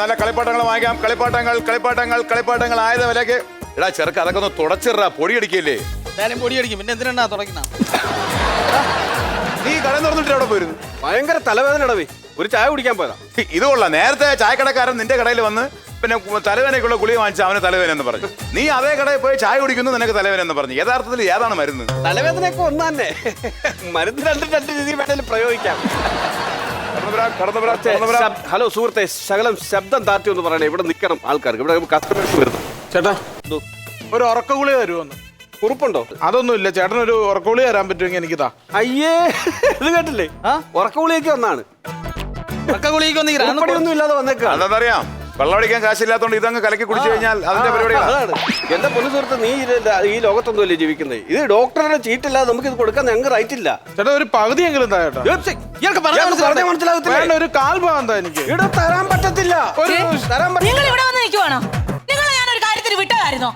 നല്ല കളിപ്പാട്ടങ്ങൾ വാങ്ങിക്കാം. കളിപ്പാട്ടങ്ങൾ കളിപ്പാട്ടങ്ങൾ കളിപ്പാട്ടങ്ങൾ ആയത് വിലക്ക് എടാ ചെറുക്ക് അതൊക്കെ ഒന്ന് തുടച്ചിട പൊടി അടിക്കില്ലേ? എന്തായാലും പൊടി അടിക്കും. പിന്നെ എന്തിനാ തുടങ്ങുന്ന നീ കട തുറന്നിട്ട് അവിടെ പോയിരുന്നു? ഭയങ്കര തലവേദന ഇടവേ ഒരു ചായ കുടിക്കാൻ പോയതാ. ഇത് കൊള്ളാം. നേരത്തെ ചായക്കടക്കാരൻ നിന്റെ കടയിൽ വന്ന് പിന്നെ തലവേനയ്ക്കുള്ള ഗുളിക വാങ്ങിച്ച അവന് തലവേന എന്ന് പറഞ്ഞു. നീ അതേ കടയിൽ പോയി ചായ കുടിക്കുന്നു നിനക്ക് തലവേന എന്ന് പറഞ്ഞു. യഥാർത്ഥത്തിൽ ഏതാണ് മരുന്ന്? തലവേദനയൊക്കെ ഒന്നാന്നെ. മരുന്ന് രണ്ട് രണ്ട് രീതിയിൽ വേണമെങ്കിൽ പ്രയോഗിക്കാം. ഹലോ സുഹൃത്തെ ശകലം ശബ്ദം താറ്റി ഒന്ന് പറയണേ. ഇവിടെ നിൽക്കണം ആൾക്കാർക്ക് ഇവിടെ കസ്റ്റമേഴ്സ് വരുന്നു. ചേട്ടാ ഒരു ഉറക്കഗുളി തരുമോന്ന് കുറുപ്പുണ്ടോ? അതൊന്നുമില്ല. ചേട്ടൻ ഒരു ഉറക്കഗുളി തരാൻ പറ്റുമെങ്കിൽ എനിക്കിതാ. അയ്യേ ഇത് കേട്ടില്ലേ? ഉറക്കഗുളിയൊക്കെ ഒന്നാണ് ഉറക്കഗുളിക്കൊന്നും ഇരാന്ന് ഒന്നും ഇല്ലാതെ വന്നേക്കാം അതെന്തറിയാം വെള്ളം അടിക്കാൻ കാശില്ലാത്തോണ്ട് ഇതങ്ങ് കലക്കി കുടിച്ചു കഴിഞ്ഞാൽ അതിന്റെ പരിപാടികളാ. അതാണ്. എന്റെ പൊന്നു സുഹൃത്ത് നീ ഈ ലോകത്തൊന്നും അല്ലേ ജീവിക്കുന്നത് ഇത് ഡോക്ടറുടെ ചീറ്റില്ലാതെ നമുക്ക് ഇത് കൊടുക്കാൻ ഞങ്ങൾക്ക് റൈറ്റ് ഇല്ല. ചേട്ടാ ഒരു പകുതിയെങ്കിലും എങ്കിലും മനസ്സിലാകത്തില്ല ഒരു കാൽ ഭാഗം താ എനിക്ക്? ഇവിടെ തരാൻ പറ്റത്തില്ല. ഒരു തരാൻ പറ്റ- നിങ്ങൾ ഇവിടെ വന്ന് നിൽക്കുവാണോ? നിങ്ങൾ ഞാനൊരു കാര്യത്തിന് വിട്ടതായിരുന്നോ?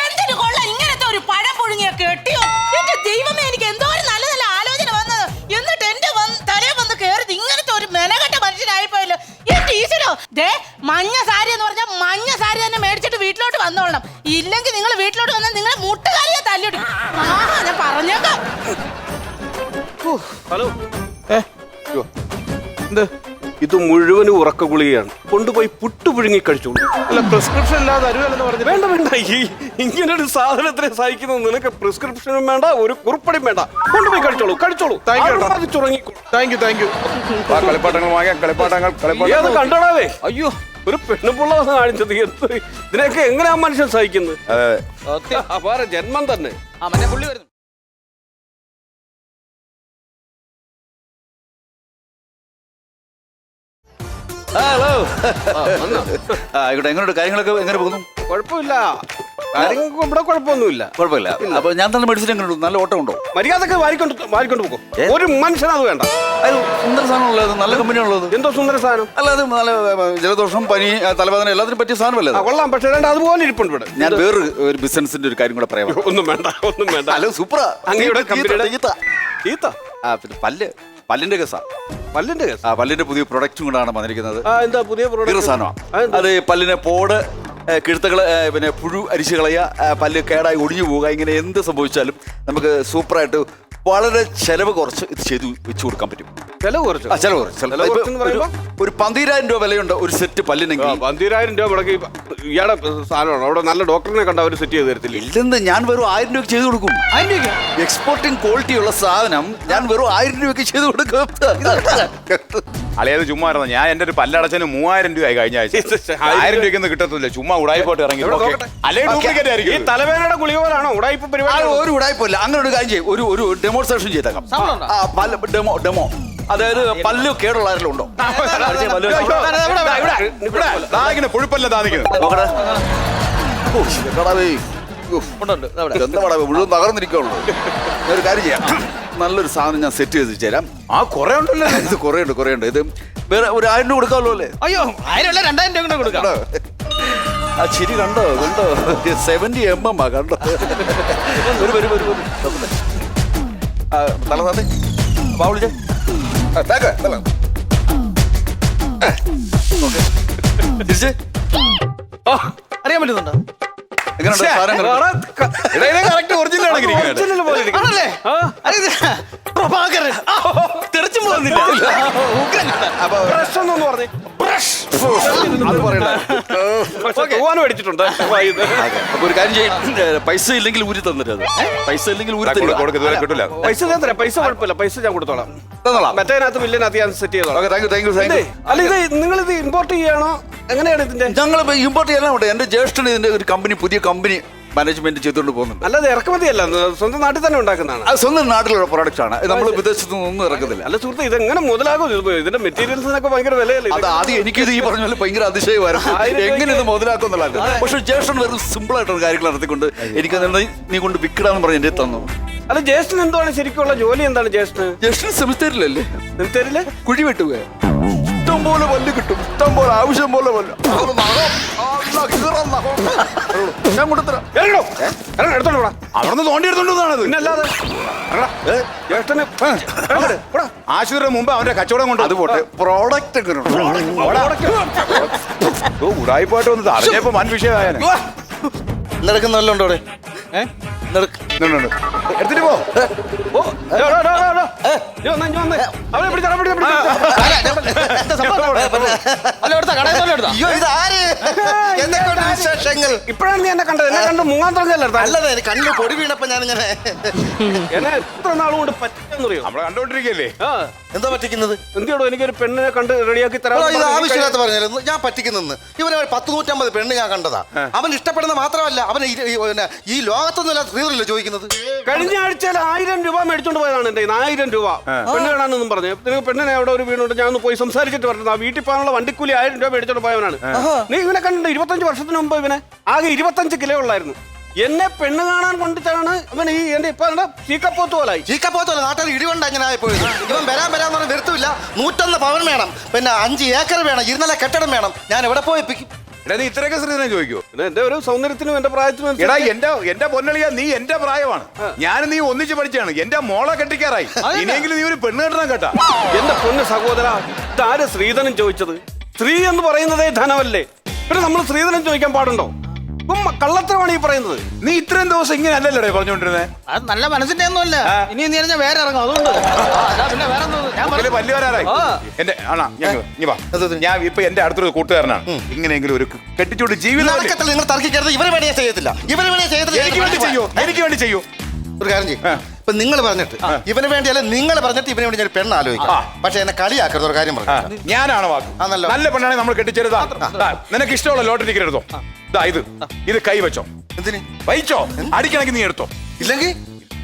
എന്തിനു കൊള്ളാം ഇങ്ങനത്തെ ഒരു പഴം പുഴുങ്ങിയ കെട്ടിയോ? എന്റെ ദൈവമേ ദേ മഞ്ഞ സാരി എന്ന് പറഞ്ഞാൽ മഞ്ഞ സാരി തന്നെ മേടിച്ചിട്ട് വീട്ടിലോട്ട് വന്നോളണം. ഇല്ലെങ്കിൽ നിങ്ങൾ വീട്ടിലോട്ട് വന്നാൽ നിങ്ങളെ മുട്ടുകാലിയെ തല്ലിടും. ആ ഞാൻ പറഞ്ഞേക്കാം. ഹലോ. ഏ? എന്ത്? ഇത് മുഴുവനും ഉറക്ക ഗുളികയാണ്. കൊണ്ടുപോയി പുട്ടു പുഴുങ്ങി കഴിച്ചോളൂ. അല്ല പ്രിസ്ക്രിപ്ഷൻ ഇല്ലാതെ അരുവല്ലെന്ന് പറഞ്ഞു വേണ്ട വേണ്ട. ഈ ഇങ്ങനെ ഒരു സാധനത്തിനെ സഹിക്കുന്ന നിനക്ക് പ്രിസ്ക്രിപ്ഷനും വേണ്ട ഒരു കുറിപ്പടിയും വേണ്ട. കൊണ്ടുപോയി കഴിച്ചോളൂ കഴിച്ചോളൂ. Thank you. Thank you thank you ആ കളിപ്പാട്ടങ്ങൾ വാങ്ങിയ കളിപ്പാട്ടങ്ങൾ കളിപ്പാട്ടങ്ങൾ. കണ്ടോടാവേ അയ്യോ ഒരു പെണ്ണുപിള്ള വന്ന് കാണിച്ചത് എന്ത്? ഇതിനൊക്കെ എങ്ങനെയാ മനുഷ്യൻ സഹിക്കുന്നത്. അപാര ജന്മം തന്നെ. അവനെ പുള്ളി വരുന്നു. ഹലോ? ആയിക്കോട്ടെ എങ്ങനെയുണ്ട്? കാര്യങ്ങളൊക്കെ എങ്ങനെ പോകുന്നു? കുഴപ്പമില്ല. കാര്യങ്ങൾക്ക് ഇവിടെ കുഴപ്പമൊന്നുമില്ല. കുഴപ്പമില്ല. അപ്പൊ ഞാൻ തന്നെ മെഡിസിൻ എങ്ങനെയുണ്ട് നല്ല ഓട്ടം ഉണ്ടോ? മര്യാദയ്ക്ക് വാരിക്കൊണ്ട് വാരിക്കൊണ്ട് പോകും ഒരു മനുഷ്യൻ അത് വേണ്ട. അത് സുന്ദര സാധനമുള്ളത് നല്ല കമ്പനി ഉള്ളത് എന്തോ സുന്ദര സാധനം? അല്ല അത് നല്ല ജലദോഷം പനി തലവേദന എല്ലാത്തിനും പറ്റിയ സാധനമല്ലേ കൊള്ളാം. പക്ഷേ രണ്ട് അതുപോലെ ഇരിപ്പുണ്ട് ഇവിടെ. ഞാൻ വേറെ ഒരു ബിസിനസിന്റെ ഒരു കാര്യം കൂടെ പറയാം. ഒന്നും വേണ്ട ഒന്നും വേണ്ട. അല്ല സൂപ്പറാ അങ്ങയുടെ കമ്പനിയുടെ തീത്ത. ഈത്ത ആ പിന്നെ പല്ല് പല്ലിന്റെ കേസാ. പല്ലിന്റെ കേസ്? ആ പല്ലിന്റെ പുതിയ പ്രൊഡക്റ്റും കൂടാണ് വന്നിരിക്കുന്നത്. എന്താ പുതിയ പ്രൊഡക്റ്റ്? സാധനമാണ് അത് പല്ലിനെ പോട് ഏ, കിഴുത്തകൾ പിന്നെ പുഴു അരിച്ചു കളയുക പല്ല് കേടായി ഒടിഞ്ഞു പോവുക ഇങ്ങനെ എന്ത് സംഭവിച്ചാലും നമുക്ക് സൂപ്പറായിട്ട് വളരെ ചെലവ് കുറച്ച് ഇത് ചെയ്തു വെച്ചു കൊടുക്കാൻ പറ്റും. ചെലവ് കുറച്ച്? ആ ചെലവ് കുറച്ച്? ഒരു- പന്തിരായിരം രൂപ വിലയുണ്ട് ഒരു സെറ്റ് പല്ലിനെങ്കിൽ. പന്തിരായിരം രൂപ മുടക്കി ഇയാളെ സാധനമാണ്? അവിടെ നല്ല ഡോക്ടറിനെ കണ്ട അവർ സെറ്റ് ചെയ്ത് തരത്തില്ല? ഇല്ലെന്ന് ഞാൻ വെറും ആയിരം രൂപ ചെയ്തു കൊടുക്കും? എക്സ്പോർട്ടിംഗ് ക്വാളിറ്റി ഉള്ള സാധനം ഞാൻ വെറും ആയിരം രൂപയ്ക്ക് ചെയ്തു കൊടുക്കും. അളിയത് ചുമ്മാ ഇരുന്നു. ഞാൻ എന്റെ ഒരു പല്ലടച്ചന് മൂവായിരം രൂപയായി കഴിഞ്ഞ ആഴ്ച. ആയിരം രൂപയ്ക്കൊന്നും കിട്ടത്തില്ല. ചുമ്മാ ഉടായിപ്പോട്ട് ഇറങ്ങി. നോക്കട്ടെ? ഡ്യൂപ്ലിക്കേറ്റ് ഈ ആയിരിക്കും തലവേദനയുടെ ഗുളിക പോലാണോ? ഉടായ്പ പരിപാടി ഒരു ഉടായ്പല്ല അങ്ങനെ ഒരു കാര്യം ചെയ്യും. ഒരു ഒരു ഡെമോൺസ്ട്രേഷൻ ചെയ്തേക്കാം. Demo demo. അതായത് പല്ല് കേടുള്ള ആരെങ്കിലും ഉണ്ടോ? പുഴുപ്പല്ല താന്നിക്കുന്നത് നോക്കട്ടെ. ഇവിടെ. മുഴുവൻ തകർന്നിരിക്കുള്ളൂ ഒരു കാര്യം ചെയ്യാം. നല്ലൊരു സാധനം ഞാൻ സെറ്റ് ചെയ്ത് തരാം ആ കുറെ ഉണ്ടല്ലോ? ഇത് കുറെ ഉണ്ട് കുറെ ഉണ്ട് ഇത് വേറെ ഒരു ആയിരം രൂപ കൊടുക്കാമല്ലോ അല്ലേ? അയ്യോ ആയിരം അല്ല രണ്ടായിരം രൂപ കൂടെ കൊടുക്കാം. ആ ചിരി കണ്ടോ? കണ്ടോ? സെവന്റി എം എം ആ കണ്ടോ? ഒരു വരും ഒരു വരും. തല തന്നെ. വാ വിളിച്ചേ. തല. തിരിച്ച്. അറിയാൻ പറ്റുന്നുണ്ടോ? പ്രഭാകരൻ. ആ, തെറിച്ചും പോകുന്നില്ല. അപ്പൊ പ്രശ്നം പറഞ്ഞേ. അത് പറയണ്ട അടിച്ചിട്ടുണ്ട്. അപ്പൊ ഒരു കാര്യം ചെയ്യും. പൈസ ഇല്ലെങ്കിൽ ഊരി തന്നിട്ട് പൈസ ഇല്ലെങ്കിൽ ഊരി കിട്ടില്ല പൈസ ഞാൻ തരാം. പൈസ കുഴപ്പമില്ല. പൈസ ഞാൻ കൊടുത്തോളാം. തന്നോളാം. മറ്റേനകത്ത് മില്ലിനകത്ത് ഞാൻ സെറ്റ് ചെയ്തോളാം. അല്ല ഇത് നിങ്ങൾ ഇത് ഇമ്പോർട്ട് ചെയ്യണോ? എങ്ങനെയാണ് ഇതിന്റെ? ഞങ്ങൾ ഇമ്പോർട്ട് ചെയ്യാൻ ഉണ്ട്. എന്റെ ജ്യേഷ്ഠന് ഇതിന്റെ ഒരു കമ്പനി പുതിയ കമ്പനി മാനേജ്മെന്റ് ചെയ്തുകൊണ്ട് പോകുന്നുണ്ട്. അല്ലാതെ ഇറക്കുമതിയല്ല സ്വന്തം നാട്ടിൽ തന്നെ ഉണ്ടാക്കുന്നതാണ്. അത് സ്വന്തം നാട്ടിലുള്ള പ്രോഡക്റ്റ് ആണ് നമ്മൾ വിദേശത്തു നിന്നൊന്നും ഇറക്കുന്നില്ല അല്ല സുഹൃത്ത് ഇതെങ്ങനെ മുതലാകും? ഇത് ഇതിന്റെ മെറ്റീരിയൽസിനൊക്കെ ഭയങ്കര വിലയല്ലേ? അത് ആദ്യം എനിക്കിത് ഈ പറഞ്ഞ പോലെ ഭയങ്കര അതിശയമായിരുന്നു. എങ്ങനെ ഇത് മുതലാക്കും എന്നുള്ളത് പക്ഷെ ജ്യേഷ്ഠൻ വെറും സിമ്പിൾ ആയിട്ടുള്ള കാര്യങ്ങൾ നടത്തിക്കൊണ്ട് എനിക്ക് നീ കൊണ്ട് വിൽക്കണമെന്ന് പറഞ്ഞ് എന്റെ തന്നു. അല്ല ജ്യേഷ്ഠൻ എന്താണ് ശരിക്കുള്ള ജോലി എന്താണ് ജ്യേഷ്ഠന്? ജ്യേഷ്ഠൻ സെമിത്തേരിലല്ലേ തരില്ലേ കുഴി വെട്ടുക. ഇഷ്ടം പോലെ പല്ല് കിട്ടും ഇഷ്ടം പോലെ ആവശ്യം പോലെ പല്ല്. നഖം. ആ, നഖം. ഞാൻ ഇറങ്ങണം എടുത്തോളൂ അവിടുന്ന് തോണ്ടി എടുത്തോണ്ടാണത് പിന്നെ അല്ലാതെ ജ്യേഷ്ഠന് ആശുപത്രിയുടെ മുമ്പ് അവന്റെ കച്ചവടം കൊണ്ട് അത് പോട്ടെ. പ്രോഡക്റ്റ് ഒക്കെ ഉടായിപ്പോയിട്ട് വന്നത്. അറിഞ്ഞപ്പോ വൻ വിഷയമായ നടക്കുന്ന വല്ലതും ഉണ്ടോ അവിടെ. എടുത്തിട്ട് പോ. അവനെ പിടിച്ചോ, പിടിച്ചോ, വിശേഷങ്ങൾ. ഇപ്പോഴാണ് നീ എന്നെ കണ്ടത്. എന്നെ കണ്ടു മുങ്ങാൻ തുടങ്ങിയല്ലോ അല്ലതെ കണ്ണു പൊടി വീണപ്പോ ഞാനിങ്ങനെ എന്നെ എത്ര നാളും കൊണ്ട് നമ്മളെ കണ്ടോണ്ടിരിക്കല്ലേ? ആ. എന്താ പറ്റിക്കുന്നത്? എന്തിയോടോ എനിക്കൊരു പെണ്ണിനെ കണ്ട് റെഡിയാക്കി തരാം ഇത് ആവശ്യമില്ലാത്ത പറഞ്ഞാലും ഞാൻ പറ്റിക്കുന്നെന്ന്. ഇവനെ ഒരു പത്ത് നൂറ്റമ്പത് പെണ്ണ് ഞാൻ കണ്ടതാ. അവൻ ഇഷ്ടപ്പെടുന്ന മാത്രമല്ല അവൻ ഈ- ലോകത്തൊന്നുമല്ല സ്ത്രീകളില്ല ചോദിക്കുന്നത്? കഴിഞ്ഞ ആഴ്ചയിൽ ആയിരം രൂപ മേടിച്ചോണ്ട് പോയതാണ് എന്റെ ആയിരം രൂപ. പെണ്ണ് കാണാനെന്നും പറഞ്ഞു. നിങ്ങൾ പെണ്ണിനെ അവിടെ ഒരു വീണുണ്ട് ഞാൻ ഒന്ന് പോയി സംസാരിച്ചിട്ട് പറഞ്ഞത് ആ വീട്ടിൽ പോകാനുള്ള വണ്ടിക്കൂലി ആയിരം രൂപ മേടിച്ചോണ്ട് പോയവനാണ്. നീ ഇവനെ കണ്ടിട്ടുണ്ട് ഇരുപത്തഞ്ച് വർഷത്തിന് മുമ്പ് ഇവനെ. ആകെ ഇരുപത്തഞ്ച് കിലോ ഉള്ളായിരുന്നു. എന്നെ പെണ്ണ് കാണാൻ കൊണ്ടിട്ടാണ് അവൻ ഈ എന്റെ ഇപ്പൊ ചീക്കപ്പോത്ത് പോലായി. ചീക്കപ്പോത്തല്ല നാട്ടിൽ ഇടിവണ്ട അങ്ങനെ ആയിപ്പോയത് ഇവൻ വരാൻ വരാൻ പറഞ്ഞ നിർത്തില്ല. നൂറ്റൊന്ന് പവൻ വേണം. പിന്നെ അഞ്ച് ഏക്കർ വേണം. ഇരുന്നല കെട്ടിടം വേണം. ഞാൻ എവിടെ പോയി എടാ നീ ഇത്രയൊക്കെ ശ്രീധരൻ ചോദിക്കോ? എന്റെ ഒരു സൗന്ദര്യത്തിനും എന്റെ പ്രായത്തിനും എടാ എന്റെ എന്റെ പൊന്നളിയ നീ എന്റെ പ്രായമാണ്. ഞാൻ നീ ഒന്നിച്ച് പഠിച്ചാണ് എന്റെ മോളെ കെട്ടിക്കാറായി. ഇനിയെങ്കിലും നീ ഒരു പെണ്ണ് കെട്ടണം കേട്ടാ. എന്റെ പൊന്ന് സഹോദര ഇതാര് ശ്രീധനം ചോദിച്ചത്? സ്ത്രീ എന്ന് പറയുന്നതേ ധനമല്ലേ? പിന്നെ നമ്മൾ ശ്രീധനം ചോദിക്കാൻ പാടുണ്ടോ? ഇപ്പം കള്ളത്തരമാണ് ഈ പറയുന്നത്. നീ ഇത്രയും ദിവസം ഇങ്ങനെ അല്ലല്ലേ പറഞ്ഞോണ്ടിരുന്നേ അത് നല്ല മനസ്സിന്റെ ഒന്നുമല്ല ഇനി നീ അറിഞ്ഞാൽ വേറെ ഇറങ്ങും അതുകൊണ്ട്. പിന്നെ വേറെ എന്റെ ആണാ ഞങ്ങൾ നീ വാ. ഞാൻ ഇപ്പൊ എന്റെ അടുത്തൊരു കൂട്ടുകാരനാണ്. ഇങ്ങനെയെങ്കിലും ഒരു കെട്ടിച്ചോട്ട് ജീവിതം നിങ്ങൾ തർക്കിക്കരുത് ഇവരെ വേണേ ചെയ്യത്തില്ല. ഇവരെ വേണേ ചെയ്യത്തില്ല. എനിക്ക് വേണ്ടി ചെയ്യൂ എനിക്ക് വേണ്ടി ചെയ്യൂ. ഒരു കാര്യം ചെയ്യും. ഇപ്പൊ നിങ്ങൾ പറഞ്ഞിട്ട് ഇവന് വേണ്ടിയല്ല നിങ്ങൾ പറഞ്ഞിട്ട് ഇവന് വേണ്ടി ഞാൻ പെണ്ണ് ആലോചിക്കാം. പക്ഷെ എന്നെ കളിയാക്കരുത് ഒരു കാര്യം പറഞ്ഞു ഞാനാണ് വാക്ക്. നല്ല- നല്ല പെണ്ണാണെങ്കിൽ നമ്മൾ കെട്ടിച്ചെടുത്താ നിനക്ക് ഇഷ്ടമുള്ള ലോട്ടറി ടിക്കറ്റ് എടുത്തോ? ഇതാ. ഇത് ഇത് കൈ വെച്ചോ. എന്തിന്? വഹിച്ചോ? അടിക്കണമെങ്കിൽ നീ എടുത്തോ. ഇല്ലെങ്കിൽ?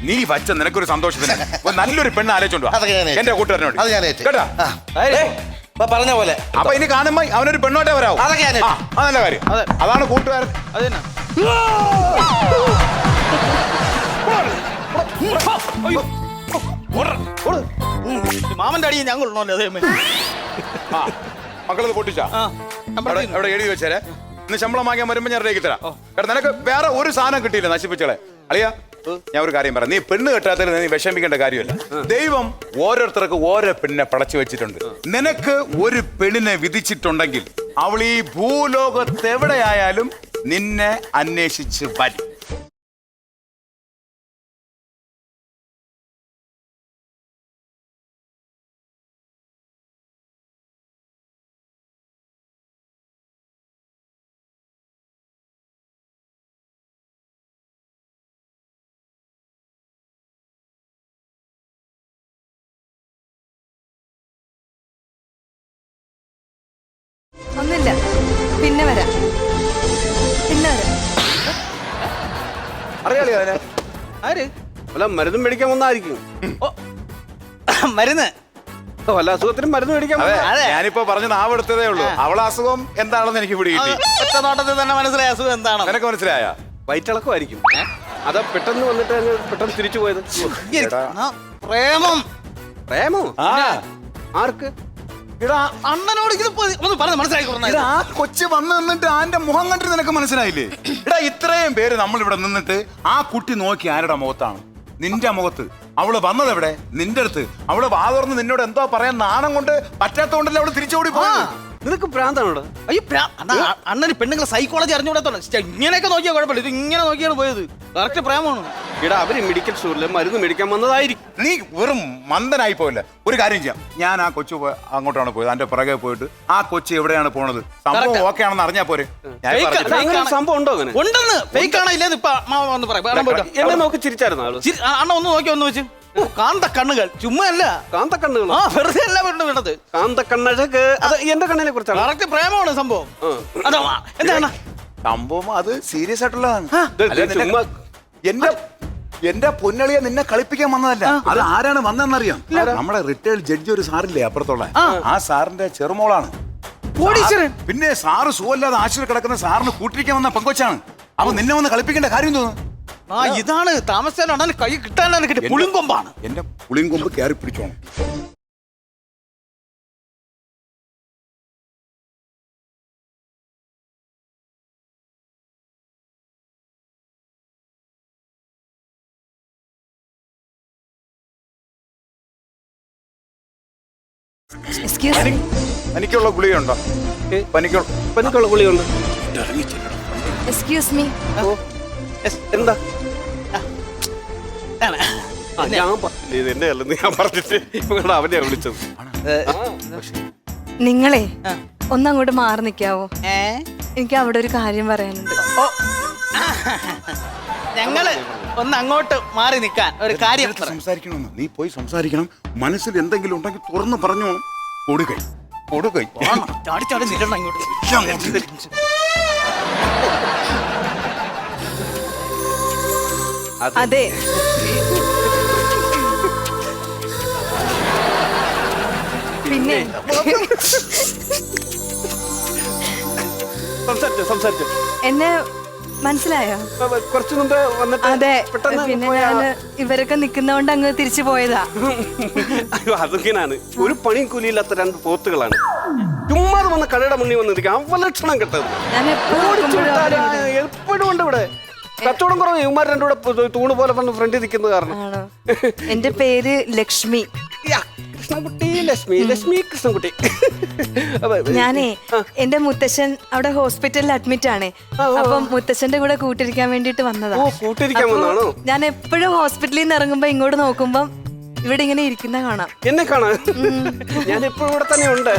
നീ വച്ച നിനക്കൊരു സന്തോഷത്തിന്. ഒരു നല്ലൊരു പെണ്ണ് ആലോചിച്ചോണ്ട് വാ. അതൊക്കെ ഞാൻ ഏറ്റു. എന്റെ കൂട്ടുകാരനോട്. അത് ഞാൻ ഏറ്റു. കേട്ടാ? ആ. ഇപ്പൊ പറഞ്ഞ പോലെ. അപ്പൊ ഇനി കാണുമ്പോ അവനൊരു പെണ്ണോട്ടേ വരാവും. അതൊക്കെ ഞാൻ ആ, അത് നല്ല കാര്യം അതാണ് കൂട്ടുകാരൻ. അത് തന്നെ മാമന്റെ അടിയെ ഞങ്ങൾ ഉള്ളോല്ലേ അതേ ആ മക്കളത് പൊട്ടിച്ചാ. അവിടെ അവിടെ എഴുതി വെച്ചേരെ. ഇന്ന് ശമ്പളം വാങ്ങിയാൽ വരുമ്പോ ഞാൻ റേക്ക് തരാം. കാരണം നിനക്ക് വേറെ ഒരു സാധനം കിട്ടിയില്ല നശിപ്പിച്ചോളെ അളിയാ ഞാൻ ഒരു കാര്യം പറയാം. നീ പെണ്ണ് കെട്ടാത്തതിൽ നീ വിഷമിക്കേണ്ട കാര്യമല്ല. ദൈവം ഓരോരുത്തർക്ക് ഓരോ പെണ്ണിനെ പടച്ചു വെച്ചിട്ടുണ്ട്. നിനക്ക് ഒരു പെണ്ണിനെ വിധിച്ചിട്ടുണ്ടെങ്കിൽ അവൾ ഈ ഭൂലോകത്ത് എവിടെയായാലും നിന്നെ അന്വേഷിച്ച് വരും. ഒന്നില്ല പിന്നെ വരാം. പിന്നെ വരാം. അറിയാളിയാ അതിനെ ആര്? അല്ല മരുന്നും മേടിക്കാൻ വന്നായിരിക്കും. ഓ മരുന്ന്? ഓ, വല്ല അസുഖത്തിനും മരുന്ന് മേടിക്കാൻ അതെ വന്നതാ. അതെ. ഞാനിപ്പോ പറഞ്ഞ് നാവെടുത്തതേ ഉള്ളൂ. അവളെ അസുഖം എന്താണെന്ന് എനിക്ക് പിടികിട്ടി. കിട്ടി ഒറ്റ നോട്ടത്തിൽ തന്നെ മനസ്സിലായ അസുഖം എന്താണ് നിനക്ക് മനസ്സിലായ? വയറ്റിളക്കമായിരിക്കും. അതാ പെട്ടെന്ന് വന്നിട്ട് അങ്ങ് പെട്ടെന്ന് തിരിച്ചു പോയത്. പ്രേമം. പ്രേമോ? ആ. ആർക്ക്? എടാ അണ്ണനോട് ഇത് ഇപ്പൊ ഒന്ന് പറഞ്ഞ് മനസ്സിലാക്കി എടാ, ആ കൊച്ചു വന്ന് നിന്നിട്ട് ആന്റെ മുഖം കണ്ടിട്ട് നിനക്ക് മനസ്സിലായില്ലേ? എടാ ഇത്രയും പേര് നമ്മൾ ഇവിടെ നിന്നിട്ട് ആ കുട്ടി നോക്കി ആരുടെ മുഖത്താണ്? നിന്റെ മുഖത്ത്. അവൾ വന്നത് എവിടെ? നിന്റെ അടുത്ത്. അവൾ വാതുറന്ന് നിന്നോട് എന്തോ പറയാൻ നാണം കൊണ്ട് പറ്റാത്തോണ്ടല്ലേ അവൾ തിരിച്ചോടി പോയത്? നിനക്ക് ഭ്രാന്താണോടാ അയ്യോ പ്രാ- അണ്ണാ, അ- അണ്ണന് പെണ്ണുങ്ങളെ സൈക്കോളജി അറിഞ്ഞുകൂടാത്തോണ്ട് ശ്ശെ, ഇങ്ങനെയൊക്കെ നോക്കിയാൽ കുഴപ്പമില്ല. ഇത് ഇങ്ങനെ നോക്കിയാണ് പോയത്. കറക്റ്റ് പ്രേമമാണ് ഇടാ അവർ മെഡിക്കൽ സ്റ്റോറിൽ മരുന്ന് മേടിക്കാൻ വന്നതായിരിക്കും. നീ വെറും മന്ദനായി പോയില്ല ഒരു കാര്യം ചെയ്യാം. ഞാൻ ആ കൊച്ചു പോ- അങ്ങോട്ടാണ് പോയത്. അതിന്റെ പുറകെ പോയിട്ട് ആ കൊച്ചു എവിടെയാണ് പോണത്? സംഭവം Correct. ഓക്കെ ആണെന്ന് അറിഞ്ഞാ പോരെ. ഞാൻ Fake പറഞ്ഞില്ല. അല്ല, അങ്ങനെ ഒരു സംഭവം ഉണ്ടോ അങ്ങനെ? ഉണ്ടെന്ന്. ഫേക്ക് ആണോ ഇല്ലെന്ന് ഇപ്പൊ അമ്മ വന്ന് പറയാം. കാണാൻ പോയിട്ടോ. എന്നെ നോക്കി ചിരിച്ചായിരുന്നു ആൾ? ചിരി- ആ, അണ്ണ ഒന്ന് നോക്കി ഒന്ന് വെച്ച്. കാന്ത കണ്ണുകൾ ചുമ്മല്ല കാന്ത കാന്തക്കണ്ണുകൾ ആ വെറുതെ അല്ല വീണ്ടും വീണത് കാന്തക്കണ്ണഴക്. അത് എന്റെ കണ്ണിനെ കുറിച്ചാണ്? കറക്റ്റ് പ്രേമമാണ് സംഭവം. അതാ എന്താണ്? സംഭവം അത് സീരിയസ് ആയിട്ടുള്ളതാണ്. ഇത് അല്ല, നിന്നെ- ചുമ്മാ എന്റെ എന്റെ പൊന്നളിയെ നിന്നെ കളിപ്പിക്കാൻ വന്നതല്ല. അത് ആരാണ് വന്നതെന്നറിയാം. നമ്മുടെ റിട്ടയർഡ് ജഡ്ജി ഒരു സാറില്ലേ അപ്പുറത്തുള്ള? ആ. സാറിന്റെ ചെറുമോളാണ്. കോടീശ്വരൻ. പിന്നെ സാറ് സുഖമില്ലാതെ ആശുപത്രി കിടക്കുന്ന സാറിന് കൂട്ടിരിക്കാൻ വന്ന പങ്കുവച്ചാണ് അപ്പൊ നിന്നെ വന്ന് കളിപ്പിക്കേണ്ട കാര്യം തോന്നുന്നു ആ ഇതാണ് താമസിച്ചാലും അണ്ണന് കൈ കിട്ടാനാണ് കിട്ടി പുളിങ്കൊമ്പാണ്. എന്റെ പുളിയും കൊമ്പ് കയറി പിടിച്ചോണം പനിക്കുള്ള ഗുളികയുണ്ടോ? പനിക്കുള്ള പനിക്കുള്ള ഗുളിയുണ്ട് എക്സ്ക്യൂസ് മീ എന്താ? ആ, ഞാൻ പറഞ്ഞില്ല ഇത് എന്നെ അല്ലെന്ന് ഞാൻ പറഞ്ഞിട്ട് അവനെയാ വിളിച്ചത്. നിങ്ങളെ ഒന്നങ്ങോട്ട് മാറി നിൽക്കാവോ ഏ? എനിക്ക് അവിടെ ഒരു കാര്യം പറയാനുണ്ട്. ഞങ്ങൾ ഒന്ന് അങ്ങോട്ട് മാറി നിക്കാൻ ഒരു കാര്യം സംസാരിക്കണം സംസാരിക്കണമെന്ന്? നീ പോയി സംസാരിക്കണം. മനസ്സിൽ എന്തെങ്കിലും ഉണ്ടെങ്കിൽ തുറന്ന് പറഞ്ഞു. കൊടുക്കൈ. കൊടുക്കൈ. ചാടി ചാടി നിൽക്കണം ഇങ്ങോട്ട് അതെ. പിന്നെ? സംസാരിച്ചു സംസാരിച്ചു. എന്നെ മനസ്സിലായോ? കുറച്ചു മുമ്പ് വന്നിട്ട് അതെ. പിന്നെ ഞാൻ ഇവരൊക്കെ നിക്കുന്നോണ്ട് അങ്ങ് തിരിച്ചു പോയതാ. അതിങ്ങനാണ് ഒരു പണിയും കൂലിയില്ലാത്ത രണ്ട് പോത്തുകളാണ്. ചുമ്മാതെ വന്ന് കടയുടെ മുന്നിൽ വന്നിരിക്കും. അവലക്ഷണം കെട്ടത് ഞാൻ എപ്പോഴും ഉണ്ട് ഇവിടെ. കച്ചവടം കുറവ്. ഇവന്മാർ രണ്ടും കൂടെ തൂണ് പോലെ വന്ന് ഫ്രണ്ടിൽ നിൽക്കുന്നത് കാരണം. ആണോ? എന്റെ പേര് ലക്ഷ്മി. യാ, കൃഷ്ണൻകുട്ടി ലക്ഷ്മി ലക്ഷ്മി കൃഷ്ണൻകുട്ടി. അപ്പൊ, ഞാനേ എന്റെ മുത്തശ്ശൻ അവിടെ ഹോസ്പിറ്റലിൽ അഡ്മിറ്റ് ആണ്. അപ്പം മുത്തശ്ശന്റെ കൂടെ കൂട്ടിരിക്കാൻ വേണ്ടിട്ട് വന്നതാ. ഓ കൂട്ടിരിക്കാൻ അപ്പൊ വന്നാണോ ഞാൻ എപ്പോഴും ഹോസ്പിറ്റലിൽ നിന്ന് ഇറങ്ങുമ്പോ ഇങ്ങോട്ട് നോക്കുമ്പം ഇവിടെ ഇങ്ങനെ ഇരിക്കുന്ന കാണാം. എന്നെ കാണാൻ? ഞാൻ എപ്പോഴും ഇവിടെ തന്നെ ഉണ്ട്.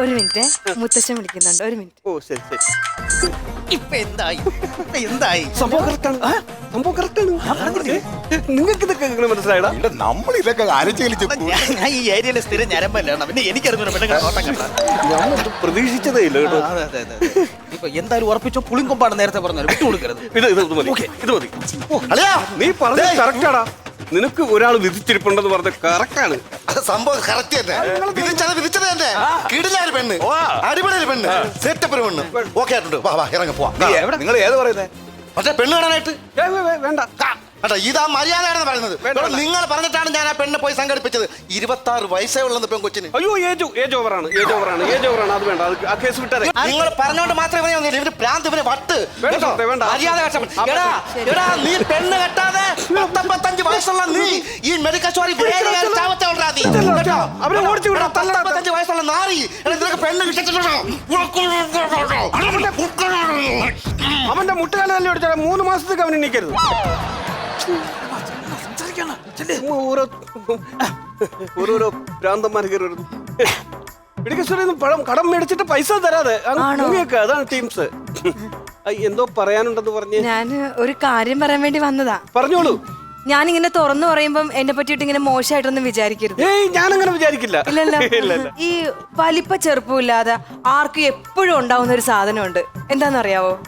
ഒരു മിനിറ്റ് മുത്തശ്ശൻ വിളിക്കുന്നുണ്ട്. ഒരു മിനിറ്റ്. ഓ ശരി ശരി. ഇപ്പൊ എന്തായി? ഇപ്പൊ എന്തായി? സംഭവം കറക്റ്റാണ്. സംഭവം കറക്റ്റാണ്. നിങ്ങൾക്ക് ഇതൊക്കെ എങ്ങനെ മനസ്സിലായടാ? നമ്മൾ ഇതൊക്കെ ആലോചിച്ച് ഞാൻ ഞാൻ ഈ ഏരിയയിലെ സ്ഥിരം ഞരമ്പല്ലാണ് പിന്നെ എനിക്കറിഞ്ഞു പെണ്ണുങ്ങളെ നോട്ടം കണ്ടാ. ഞാൻ പ്രതീക്ഷിച്ചതേ ഇല്ല കേട്ടോ. അതെ അതെ അതെ അതെ. ഇപ്പൊ എന്തായാലും ഉറപ്പിച്ചോ? പുളിങ്കൊമ്പാണ് നേരത്തെ പറഞ്ഞത്. വിട്ടു കൊടുക്കരുത്. ഇത് ഇത് ഇത് മതി. ഇത് മതി. ഓ, നീ പറഞ്ഞത് കറക്റ്റാടാ. നിനക്ക് ഒരാൾ വിധിച്ചിരിപ്പുണ്ടെന്ന് പറഞ്ഞത് കറക്റ്റാണ്. അത് സംഭവം കറക്റ്റ് തന്നെ. വിധിച്ചത് വിധിച്ചത്. തന്നെ കിടിലൊരു പെണ്ണ്. അടിപൊളി പെണ്ണ്. സെറ്റപ്പ് പെണ്ണ്. ഓക്കെ ആയിട്ടുണ്ട്. വാ വാ ഇറങ്ങി പോവാ. നിങ്ങൾ ഏത് പറയുന്നത് പക്ഷെ പെണ്ണ് കാണാനായിട്ട്? വേണ്ട. കേട്ടോ ഇതാ മര്യാദയാണെന്ന് പറയുന്നത്. നിങ്ങൾ പറഞ്ഞിട്ടാണ് ഞാൻ ആ പെണ്ണെ പോയി സംഘടിപ്പിച്ചത്. ഇരുപത്തി ആറ് വയസ്സേ ഉള്ളത് പെൺകൊച്ചിന് അയ്യോ ഏജ് ഏജ് ഓവറാണ് ഏജ് ഓവറാണ് ഏജ് ഓവറാണ് അത് വേണ്ട ആ കേസ് വിട്ടത് നിങ്ങൾ പറഞ്ഞോണ്ട് മാത്രമേ ഇവനെ. ഇവർ പ്രാന്ത് ഇവരെ വട്ട്. മര്യാദ. എടാ എടാ നീ പെണ്ണ് കെട്ടാതെ പത്തൊമ്പത്തഞ്ച് വയസ്സുള്ള നീ ഈ മെഡിക്കൽ സ്റ്റോറിൽ കേട്ടോ? അവരെ ഓടിച്ചു വിടാ എടാ, വയസ്സുള്ള നാറി. നിനക്ക് പെണ്ണ് അവന്റെ മുട്ടുകാലല്ലേ ഓടിച്ചാൽ മൂന്ന് മാസത്തേക്ക് അവന് നിൽക്കരുത് ഓരോ ഓരോരോ ഭ്രാന്തന്മാർ കയറി വരുന്നു. പഴം കടം മേടിച്ചിട്ട് പൈസ തരാതെ? അതാണ് ടീംസ് എന്തോ പറയാനുണ്ടെന്ന് പറഞ്ഞ്. ഞാൻ ഒരു കാര്യം പറയാൻ വേണ്ടി വന്നതാ. പറഞ്ഞോളൂ. ഞാനിങ്ങനെ തുറന്നു പറയുമ്പം എന്നെ പറ്റിയിട്ട് ഇങ്ങനെ മോശമായിട്ടൊന്നും വിചാരിക്കരുത്. ഏയ് ഞാനങ്ങനെ വിചാരിക്കില്ല. ഇല്ലല്ലോ. ഇല്ല ഇല്ല ഈ വലിപ്പ ചെറുപ്പമില്ലാതെ ആർക്കും എപ്പോഴും ഉണ്ടാവുന്ന ഒരു സാധനമുണ്ട്. എന്താണെന്നറിയാവോ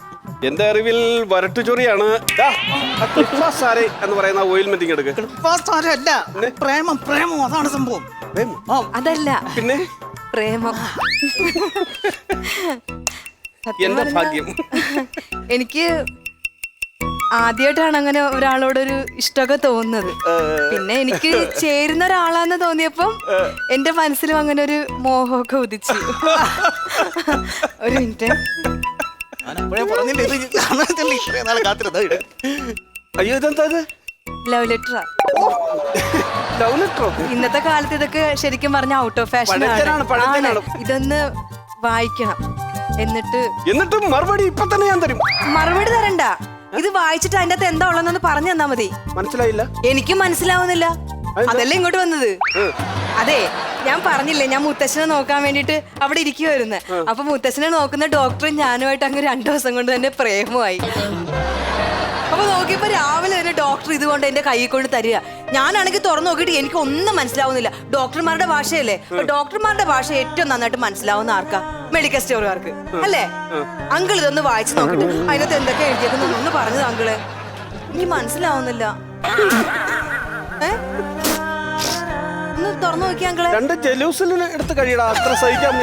എന്റെ അറിവിൽ വരട്ടുചൊറിയാണ് എന്ന് പറയുന്ന ഓയിൽമെന്റ് എടുക്ക്. അല്ല പ്രേമം പ്രേമം അതാണ് സംഭവം. അതല്ല. പിന്നെ? പ്രേമം. എന്താ എന്റെ ഭാഗ്യം. എനിക്ക് ആദ്യമായിട്ടാണ് അങ്ങനെ ഒരാളോടൊരു ഇഷ്ടമൊക്കെ തോന്നുന്നത്. പിന്നെ എനിക്ക് ചേരുന്ന ഒരാളാന്ന് തോന്നിയപ്പം എന്റെ മനസ്സിലും അങ്ങനെ ഒരു മോഹമൊക്കെ ഉദിച്ചു. ഒരു മിനിറ്റ്. അയ്യോ ഇതെന്താ ഇത്? ലവ് ലെറ്റർ ലവ് ഇന്നത്തെ കാലത്ത് ഇതൊക്കെ ശരിക്കും പറഞ്ഞ ഔട്ട് ഓഫ് ഫാഷൻ. ഇതൊന്ന് വായിക്കണം. എന്നിട്ട് എന്നിട്ട് മറുപടി ഇപ്പൊ തന്നെ ഞാൻ തരും. മറുപടി തരണ്ട. ഇത് വായിച്ചിട്ട് അതിന്റെ അകത്ത് എന്താ ഉള്ളതെന്ന് പറഞ്ഞു തന്നാ മതി. മനസ്സിലായില്ല? എനിക്കും മനസ്സിലാവുന്നില്ല. അതല്ലേ ഇങ്ങോട്ട് വന്നത്? അതെ ഞാൻ പറഞ്ഞില്ലേ ഞാൻ മുത്തശ്ശനെ നോക്കാൻ വേണ്ടിട്ട് അവിടെ ഇരിക്കുവായിരുന്നു. അപ്പൊ മുത്തശ്ശനെ നോക്കുന്ന ഡോക്ടറും ഞാനുമായിട്ട് അങ്ങ് രണ്ടു ദിവസം കൊണ്ട് തന്നെ പ്രേമമായി. അപ്പൊ നോക്കിയപ്പോ രാവിലെ തന്നെ ഡോക്ടർ ഇതുകൊണ്ട് എന്റെ കൈ കൊണ്ട് തരിക. ഞാനാണെങ്കിൽ തുറന്നു നോക്കിയിട്ട് എനിക്ക് ഒന്നും മനസ്സിലാവുന്നില്ല. ഡോക്ടർമാരുടെ ഭാഷയല്ലേ? ഡോക്ടർമാരുടെ ഭാഷ ഏറ്റവും നന്നായിട്ട് മനസ്സിലാവുന്ന ആർക്കാ? മെഡിക്കൽ സ്റ്റോറുകാർക്ക്. അല്ലേ? അങ്കിൾ ഇതൊന്ന് വായിച്ചു നോക്കിട്ട് അതിനകത്ത് എന്തൊക്കെ എഴുതിയെന്ന് ഒന്ന് പറഞ്ഞത് അങ്കിൾ. എനിക്ക് മനസ്സിലാവുന്നില്ല. ഒന്ന് തുറന്നു നോക്കി അങ്കിളെ. രണ്ട് ജലൂസിലിന് എടുത്ത് കഴിയടാ. അത്ര സഹിക്കാൻ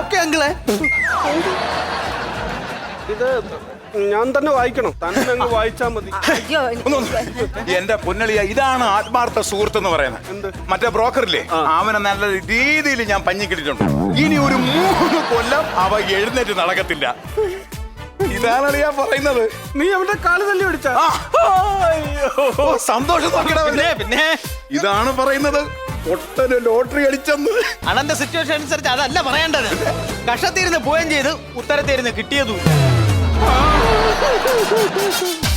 ഓക്കെ അങ്കിളെ. ഇത് ഞാൻ തന്നെ വായിക്കണം. തന്നെ അങ്ങ് വായിച്ചാ മതി. അയ്യോ എന്റെ പൊന്നളിയ ഇതാണ് ആത്മാർത്ഥ സുഹൃത്ത് എന്ന് പറയുന്നത്. മറ്റേ ബ്രോക്കറില്ലേ? അവനെ നല്ല രീതിയിൽ ഞാൻ പഞ്ഞിക്കിട്ടിട്ടുണ്ട്. ഇനി ഒരു മൂന്ന് കൊല്ലം അവ എഴുന്നേറ്റ് നടക്കത്തില്ല. ഇതാണ് ഞാൻ പറയുന്നത്. നീ അവന്റെ കാൽ തല്ലി പിടിച്ച. സന്തോഷം പിന്നെ ഇതാണ് പറയുന്നത്. ഒട്ടന് ലോട്ടറി അടിച്ചെന്ന്. അണന്റെ സിറ്റുവേഷൻ അനുസരിച്ച് അതല്ല പറയേണ്ടത്. കഷത്തിരുന്ന് പോവുകയും ചെയ്ത്. ഉത്തരത്തിരുന്ന് കിട്ടിയതും Ha ha ha ha ha!